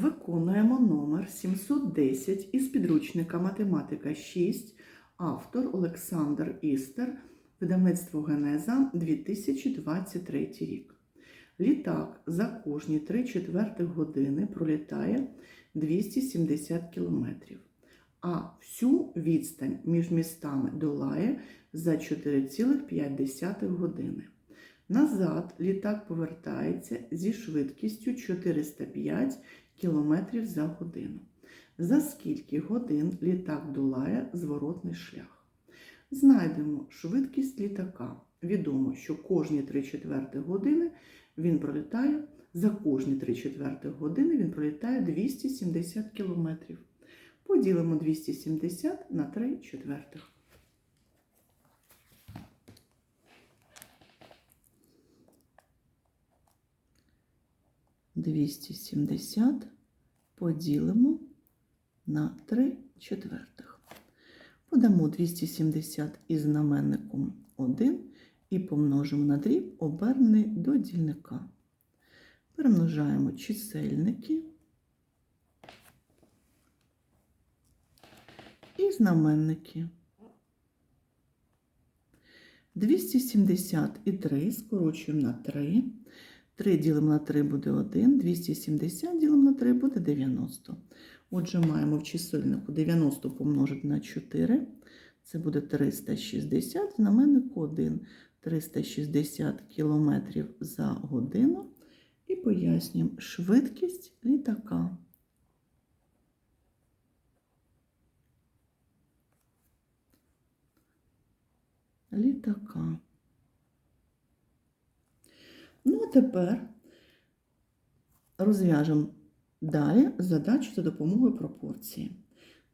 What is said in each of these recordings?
Виконуємо номер 710 із підручника Математика 6, автор Олександр Істер, видавництво Генеза 2023 рік. Літак за кожні 3 четвертих години пролітає 270 км, а всю відстань між містами долає за 4,5 години. Назад літак повертається зі швидкістю 405 км за годину. За скільки годин літак долає зворотний шлях? Знайдемо швидкість літака. Відомо, що кожні 3 четвертих години він пролітає, за кожні 3 четвертих години він пролітає 270 км. Поділимо 270 на 3 четвертих. Двісті сімдесят поділимо на 3 четвертих. Подамо 270 із знаменником 1 і помножимо на дріб, обернений до дільника. Перемножаємо чисельники і знаменники. 270 і 3 скорочуємо на 3. 3 ділимо на 3 буде 1, 270 ділимо на 3 буде 90. Отже, маємо в чисельнику 90 помножити на 4. Це буде 360, знаменнику 1. 360 км за годину. І пояснюємо швидкість літака. Літака. Ну, а тепер розв'яжемо далі задачу за допомогою пропорції.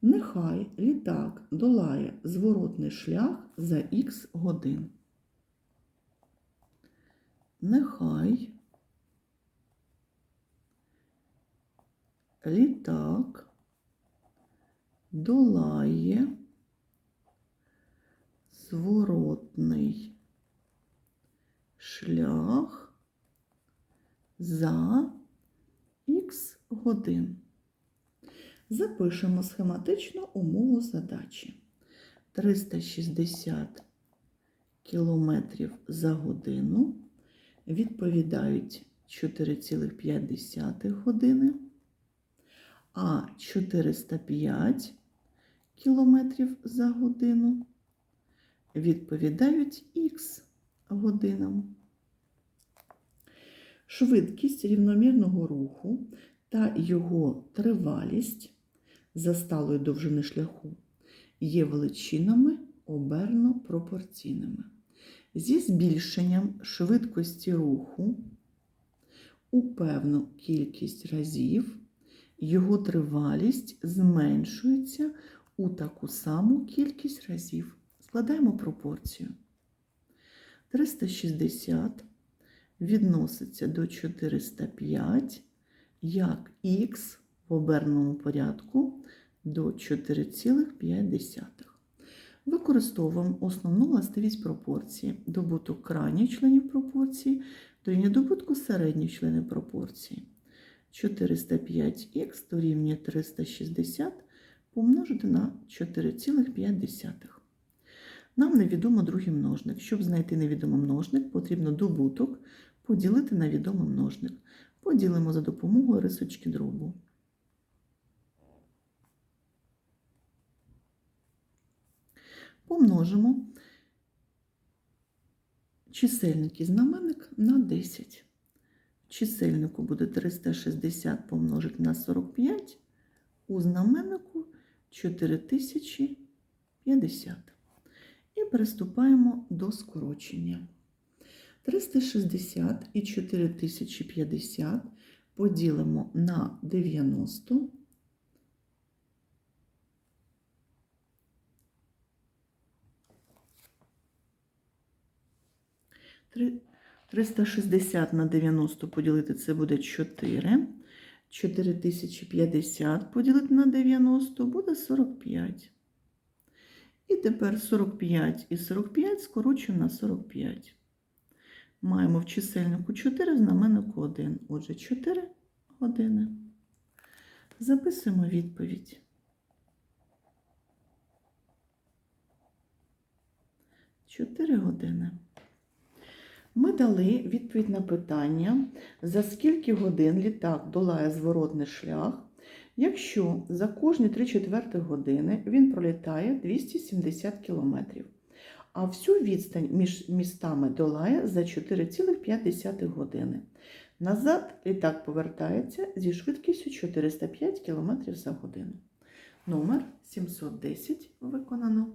Нехай літак долає зворотний шлях за х годин. Нехай літак долає зворотний шлях за х годин. Запишемо схематично умову задачі. 360 км за годину відповідають 4,5 години, а 405 км за годину відповідають х годинам. Швидкість рівномірного руху та його тривалість за сталої довжини шляху є величинами оберно пропорційними. Зі збільшенням швидкості руху у певну кількість разів його тривалість зменшується у таку саму кількість разів. Складаємо пропорцію. 360 відноситься до 405 як х в оберному порядку до 4,5. Використовуємо основну властивість пропорції, добуток крайніх членів пропорції дорівнює добутку середніх членів пропорції. 405х дорівнює 360 помножити на 4,5. Нам невідомо другий множник. Щоб знайти невідомий множник, потрібно добуток поділити на відомий множник. Поділимо за допомогою рисочки дробу. Помножимо чисельник і знаменник на 10. В чисельнику буде 360 помножити на 45, у знаменнику 4050. І приступаємо до скорочення. 360 і 4050 поділимо на 90. Три- 360 на 90 поділити це буде 4. 4050 поділити на 90 буде 45. І тепер 45 і 45 скорочуємо на 45. Маємо в чисельнику 4, в знаменнику 1. Отже, 4 години. Записуємо відповідь. Чотири години. Ми дали відповідь на питання, за скільки годин літак долає зворотний шлях, якщо за кожні 3 четверти години він пролітає 270 кілометрів, а всю відстань між містами долає за 4,5 години. Назад літак повертається зі швидкістю 405 км за годину. Номер 710 виконано.